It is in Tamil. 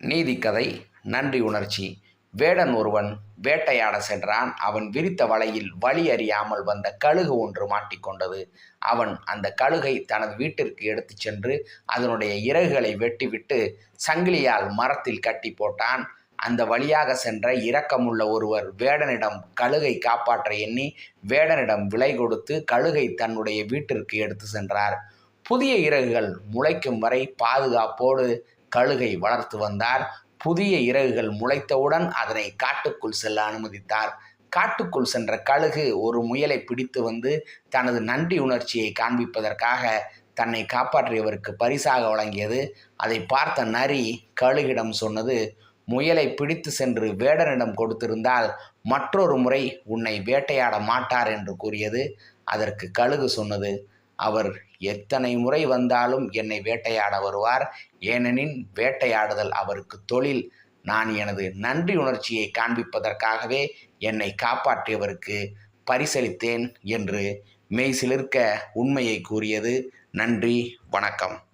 நீதிக்கதை நன்றி உணர்ச்சி. வேடன் ஒருவன் வேட்டையாட சென்றான். அவன் விரித்த வலையில் வழி அறியாமல் வந்த கழுகு ஒன்று மாட்டிக்கொண்டது அவன் அந்த கழுகை தனது வீட்டிற்கு எடுத்துச் சென்று அதனுடைய இறகுகளை வெட்டிவிட்டு சங்கிலியால் மரத்தில் கட்டி போட்டான். அந்த வழியாக சென்ற இரக்கமுள்ள ஒருவர் வேடனிடம் கழுகை காப்பாற்ற எண்ணி வேடனிடம் விலை கொடுத்து கழுகை தன்னுடைய வீட்டிற்கு எடுத்து சென்றார். புதிய இறகுகள் முளைக்கும் வரை பாதுகாப்போடு கழுகை வளர்த்து வந்தார். புதிய இறகுகள் முளைத்தவுடன் அதனை காட்டுக்குள் செல்ல அனுமதித்தார். காட்டுக்குள் சென்ற கழுகு ஒரு முயலை பிடித்து வந்து தனது நன்றி உணர்ச்சியை காண்பிப்பதற்காக தன்னை காப்பாற்றியவருக்கு பரிசாக வழங்கியது. அதை பார்த்த நரி கழுகிடம் சொன்னது முயலை பிடித்து சென்று வேடனிடம் கொடுத்திருந்தால் மற்றொரு முறை உன்னை வேட்டையாட மாட்டார் என்று கூறியது. அதற்கு கழுகு சொன்னது அவர் எத்தனை முறை வந்தாலும் என்னை வேட்டையாட வருவார். ஏனெனில் வேட்டையாடுதல் அவருக்கு தொழில். நான் எனது நன்றி உணர்ச்சியை காண்பிப்பதற்காகவே என்னை காப்பாற்றியவருக்கு பரிசளித்தேன் என்று மெய்சிலிர்க்க உண்மையை கூறியது. நன்றி வணக்கம்.